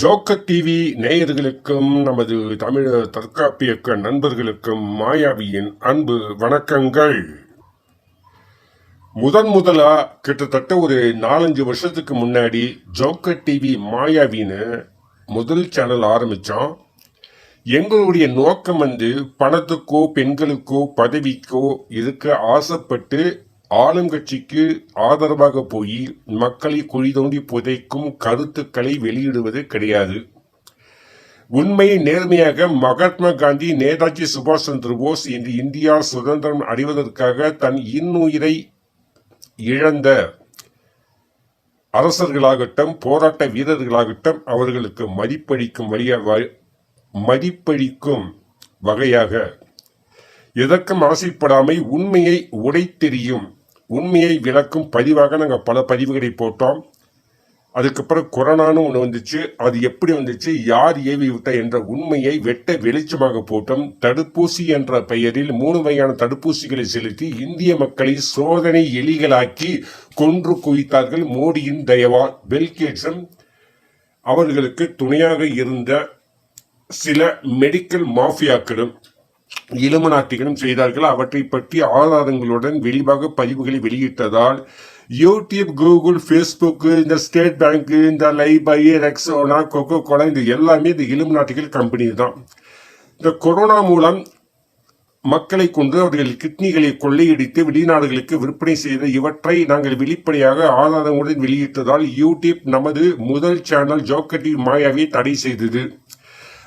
Joker TV நேயர்களுக்கும் நமது தமிழ் தற்காப்பியக்க நண்பர்களுக்கும் மாயாவியின் அன்பு வணக்கங்கள். முதன் முதலா கிட்டத்தட்ட ஒரு நாலஞ்சு வருஷத்துக்கு முன்னாடி ஜோக்கர் டிவி மாயாவின்னு முதல் சேனல் ஆரம்பித்தோம் எங்களுடைய நோக்கம் வந்து பணத்துக்கோ பெண்களுக்கோ பதவிக்கோ இருக்க ஆசைப்பட்டு ஆளுங்கட்சிக்கு ஆதரவாக போய் மக்களை குழி தோண்டி புதைக்கும் கருத்துக்களை வெளியிடுவது கிடையாது. உண்மையை நேர்மையாக மகாத்மா காந்தி நேதாஜி சுபாஷ் சந்திர போஸ் இன்று இந்தியா சுதந்திரம் அடைவதற்காக தன் இன்னுயிரை இழந்த அரசர்களாகட்டும் போராட்ட வீரர்களாகட்டும் அவர்களுக்கு மதிப்பளிக்கும் வழியாக மதிப்பளிக்கும் வகையாக எதற்கும் ஆசைப்படாமை உண்மையை உடைத்தெறியும். உண்மையை விளக்கும் பதிவாக நாங்கள் பல பதிவுகளை போட்டோம். அதுக்கப்புறம் கொரோனான்னு ஒன்று வந்துச்சு. அது எப்படி வந்துச்சு? யார் ஏவி விட்ட என்ற உண்மையை வெட்ட வெளிச்சமாக போட்டோம். தடுப்பூசி என்ற பெயரில் மூணு வகையான தடுப்பூசிகளை செலுத்தி இந்திய மக்களை சோதனை எலிகளாக்கி கொன்று குவித்தார்கள் மோடியின் தயவா. பெல்கேட்ஸும் அவர்களுக்கு துணையாக இருந்த சில மெடிக்கல் மாஃபியாக்களும். இலுமநாட்டிகளும் செய்தார்கள். அவற்றை பற்றி ஆதாரங்களுடன் விரிவாக பதிவுகளை வெளியிட்டதால் யூடியூப் கூகுள் ஃபேஸ்புக்கு இந்த ஸ்டேட் பேங்க் இந்த லைபை ரெக்ஸோனா கொக்கோ கோலா இது எல்லாமே இந்த இலுமநாட்டிகள் கம்பெனி தான். இந்த கொரோனா மூலம் மக்களை கொண்டு அவர்கள் கிட்னிகளை கொள்ளையடித்து வெளிநாடுகளுக்கு விற்பனை செய்த இவற்றை நாங்கள் வெளிப்படையாக ஆதாரங்களுடன் வெளியிட்டதால் யூடியூப் நமது முதல் சேனல் ஜோக்கட்டி மாயாவை தடை செய்தது.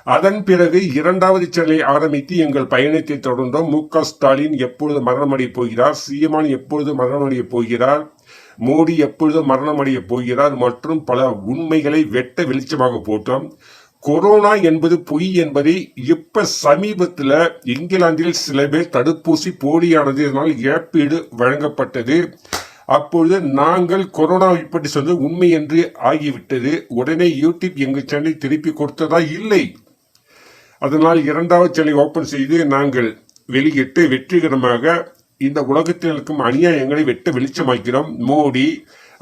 அதன் பிறகு இரண்டாவது சேனலை ஆரம்பித்து எங்கள் பயணத்தை தொடர்ந்தோம். மு ஸ்டாலின் எப்பொழுது மரணமடையப் போகிறார்? சீமான் எப்பொழுது மரணமடைய போகிறார்? மோடி எப்பொழுது மரணமடைய போகிறார்? மற்றும் பல உண்மைகளை வெட்ட வெளிச்சமாக போட்டோம். கொரோனா என்பது பொய் என்பதை இப்ப சமீபத்தில் இங்கிலாந்தில் சில பேர் தடுப்பூசி போலியானது இதனால் இழப்பீடு வழங்கப்பட்டது. அப்பொழுது நாங்கள் கொரோனாவை பற்றி சொன்னது உண்மை என்று ஆகிவிட்டது. உடனே யூடியூப் எங்கள் சேனலை திருப்பி கொடுத்ததா? இல்லை. அதனால் இரண்டாவது சேனலை ஓபன் செய்து நாங்கள் வெளியிட்டு வெற்றிகரமாக இந்த உலகத்தில் இருக்கும் அநியாயங்களை வெட்ட வெளிச்சமாக்கிறோம். மோடி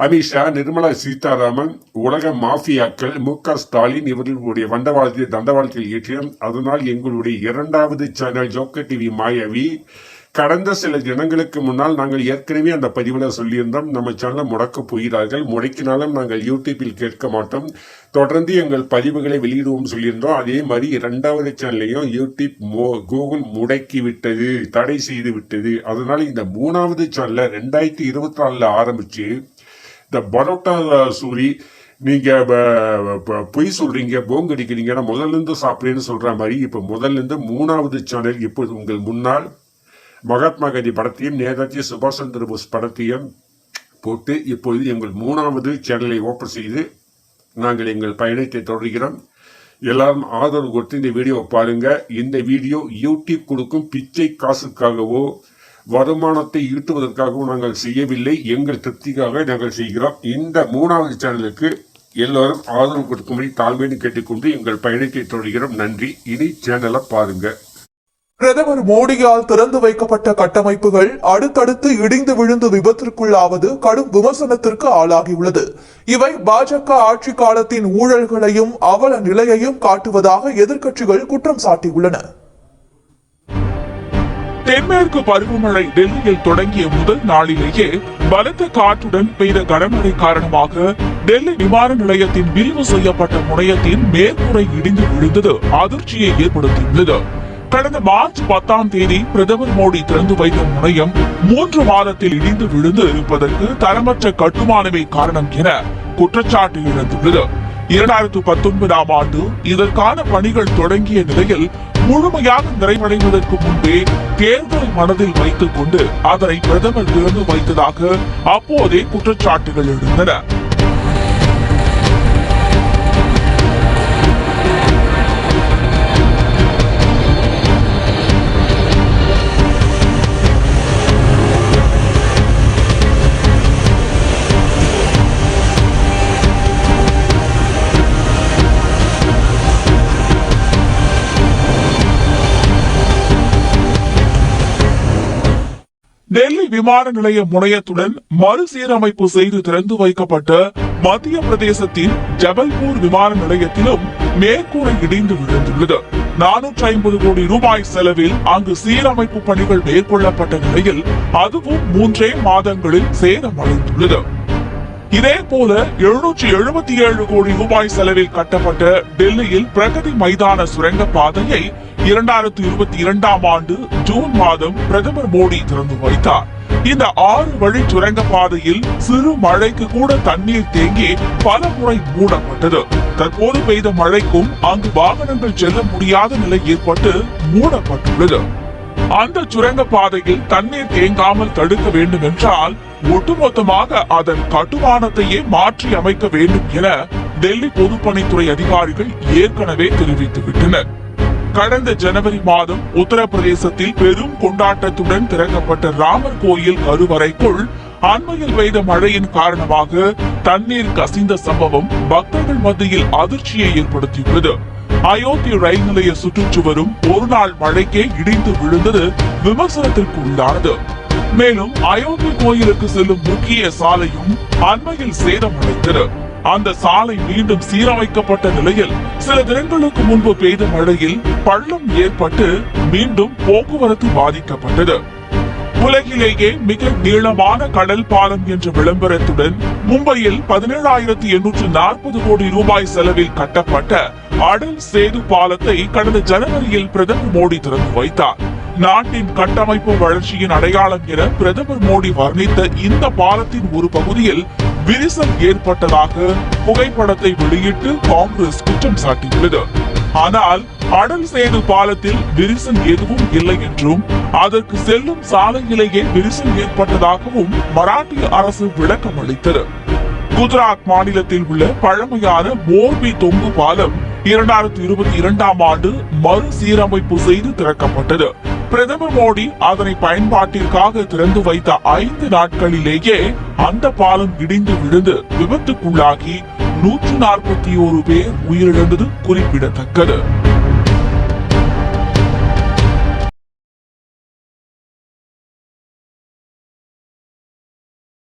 அமித்ஷா நிர்மலா சீதாராமன் உலக மாஃபியாக்கள் மு க ஸ்டாலின் இவர்களுடைய வண்டவாளத்தை தண்டவாளத்தில் ஏற்றினோம். அதனால் எங்களுடைய இரண்டாவது சேனல் ஜோக்க டிவி மாயாவி கடந்த சில தினங்களுக்கு முன்னால் நாங்கள் ஏற்கனவே அந்த பதிவில் சொல்லியிருந்தோம் நம்ம சேனலை முடக்க போகிறார்கள் முடக்கினாலும் நாங்கள் யூடியூப்பில் கேட்க மாட்டோம். தொடர்ந்து எங்கள் பதிவுகளை வெளியிடுவோம் சொல்லியிருந்தோம். அதே மாதிரி இரண்டாவது சேனலையும் யூடியூப் மோ- கூகுள் முடக்கி விட்டது தடை செய்து விட்டது. அதனால் இந்த மூணாவது சேனலை ரெண்டாயிரத்தி இருபத்தி நாலில் ஆரம்பித்து இந்த பரோட்டா சூரி நீங்கள் பொய் சொல்கிறீங்க போங்கடிக்கிறீங்கன்னா முதல்ல இருந்து சாப்பிட்றேன்னு சொல்கிற மாதிரி இப்போ முதல்லேருந்து மூணாவது சேனல் இப்போது உங்கள் முன்னால் மகாத்மா காந்தி படத்தையும் நேதாஜி சுபாஷ் சந்திர போஸ் படத்தையும் போட்டு இப்பொழுது எங்கள் மூணாவது சேனலை ஓப்பன் செய்து நாங்கள் எங்கள் பயணத்தை தொடர்கிறோம். எல்லாரும் ஆதரவு கொடுத்து இந்த வீடியோவை பாருங்க. இந்த வீடியோ யூடியூப் கொடுக்கும் பிச்சை காசுக்காகவோ வருமானத்தை ஈட்டுவதற்காகவும் நாங்கள் செய்யவில்லை. எங்கள் திருப்திக்காக நாங்கள் செய்கிறோம். இந்த மூணாவது சேனலுக்கு எல்லோரும் ஆதரவு கொடுக்கும்படி தாழ்மையை கேட்டுக்கொண்டு எங்கள் பயணத்தை தொடர்கிறோம். நன்றி. இனி சேனலை பாருங்கள் பிரதமர் மோடியால் திறந்து வைக்கப்பட்ட கட்டமைப்புகள் அடுத்தடுத்து இடிந்து விழுந்து விபத்திற்குள்ளாவது கடும் விமர்சனத்திற்கு ஆளாகியுள்ளது. இவை பாஜக ஆட்சி காலத்தின் ஊழல்களையும் அவல நிலையையும் காட்டுவதாக எதிர்க்கட்சிகள் குற்றம் சாட்டியுள்ளன. தென்மேற்கு பருவமழை டெல்லியில் தொடங்கிய முதல் நாளிலேயே பலத்த காற்றுடன் பெய்த கனமழை காரணமாக டெல்லி விமான நிலையத்தின் விரிவு செய்யப்பட்ட முனையத்தின் மேற்கூரை இடிந்து விழுந்தது அதிர்ச்சியை ஏற்படுத்தியுள்ளது. கடந்த மார்ச் பத்தாம் தேதி பிரதமர் மோடி திறந்து வைத்த முனையம் மூன்று மாதத்தில் இடிந்து விழுந்து இருப்பதற்கு தரமற்ற கட்டுமானமே காரணம் என குற்றச்சாட்டு எழுந்துள்ளது. இரண்டாயிரத்து பத்தொன்பதாம் ஆண்டு இதற்கான பணிகள் தொடங்கிய நிலையில் முழுமையாக நிறைவடைவதற்கு முன்பே தேர்தலை மனதில் வைத்துக் கொண்டு அதனை பிரதமர் திறந்து வைத்ததாக அப்போதே குற்றச்சாட்டுகள் எழுந்தன. டெல்லி விமான நிலைய முனையத்துடன் மறுசீரமைப்பு செய்து திறந்து வைக்கப்பட்ட மத்திய பிரதேசத்தின் ஜபல்பூர் விமான நிலையத்திலும் மேற்கூரை இடிந்து விழுந்துள்ளது. நானூற்றி ஐம்பது கோடி ரூபாய் செலவில் அங்கு சீரமைப்பு பணிகள் மேற்கொள்ளப்பட்ட நிலையில் அதுவும் மூன்றே மாதங்களில் சேதமடைந்துள்ளது. இதே போல எழுநூற்றி எழுபத்தி ஏழு கோடி ரூபாய் செலவில் கட்டப்பட்ட டெல்லியில் பிரகதி மைதான சுரங்க பாதையை இரண்டாயிரத்தி இருபத்தி இரண்டாம் ஆண்டு ஜூன் மாதம் பிரதமர் மோடி திறந்து வைத்தார். இந்த ஆறு வழி சுரங்க பாதையில் சிறு மழைக்கு கூட தண்ணீர் தேங்கி பல முறை மூடப்பட்டது. தற்போது பெய்த மழைக்கும் அங்கு வாகனங்கள் செல்ல முடியாத நிலை ஏற்பட்டு மூடப்பட்டுள்ளது. அந்த சுரங்க பாதையில் தண்ணீர் தேங்காமல் தடுக்க வேண்டும் என்றால் ஒட்டுமொத்தமாக அதன் கட்டுமானத்தையே மாற்றி அமைக்க வேண்டும் என டெல்லி பொதுப்பணித்துறை அதிகாரிகள் ஏற்கனவே தெரிவித்து விட்டனர் கடந்த ஜனவரி மாதம் உத்தரப்பிரதேசத்தில் பெரும் கொண்டாட்டத்துடன் திறக்கப்பட்ட ராமர் கோயில் கருவறைக்குள் அண்மையில் பெய்த மழையின் காரணமாக தண்ணீர் கசிந்த சம்பவம் பக்தர்கள் மத்தியில் அதிர்ச்சியை ஏற்படுத்தியுள்ளது. அயோத்தி ரயில் நிலைய சுற்றுச்சுவரும் ஒரு நாள் மழைக்கே இடிந்து விழுந்தது விமர்சனத்திற்கு உள்ளானது மேலும் அயோத்தி கோயிலுக்கு செல்லும் முக்கிய சாலையும் அண்மையில் சேதமடைந்தது. அந்த சாலை மீண்டும் சீரமைக்கப்பட்ட நிலையில் சில தினங்களுக்கு முன்பு பெய்த மழையில் பள்ளம் ஏற்பட்டு மீண்டும் போக்குவரத்து பாதிக்கப்பட்டது. உலகிலேயே மிக நீளமான கடல் பாலம் என்ற விளம்பரத்துடன் மும்பையில் பதினேழாயிரத்தி எண்ணூற்று நாற்பது கோடி ரூபாய் செலவில் கட்டப்பட்ட அடல் சேது பாலத்தை கடந்த ஜனவரியில் பிரதமர் மோடி திறந்து வைத்தார். நாட்டின் கட்டமைப்பு வளர்ச்சியின் அடையாளம் என பிரதமர் மோடி வர்ணித்த இந்த பாலத்தின் ஒரு பகுதியில் விரிசல் ஏற்பட்டதாக புகைப்படத்தை வெளியிட்டு காங்கிரஸ் குற்றம் சாட்டியுள்ளது. ஆனால் அடல் சேது பாலத்தில் விரிசல் எதுவும் இல்லை என்றும் அதற்கு செல்லும் சாலையிலேயே விரிசல் ஏற்பட்டதாகவும் மராட்டிய அரசு விளக்கம் அளித்தது. குஜராத் மாநிலத்தில் உள்ள பழமையான மோர்பி தொங்கு பாலம் இரண்டாயிரத்தி இருபத்தி இரண்டாம் ஆண்டு மறுசீரமைப்பு செய்து திறக்கப்பட்டது. பிரதமர் மோடி அதனை பயன்பாட்டிற்காக திறந்து வைத்த ஐந்து நாட்களிலேயே அந்த பாலம் இடிந்து விழுந்து விபத்துக்குள்ளாகி நூற்று நாற்பத்தி ஒரு பேர் உயிரிழந்தது குறிப்பிடத்தக்கது.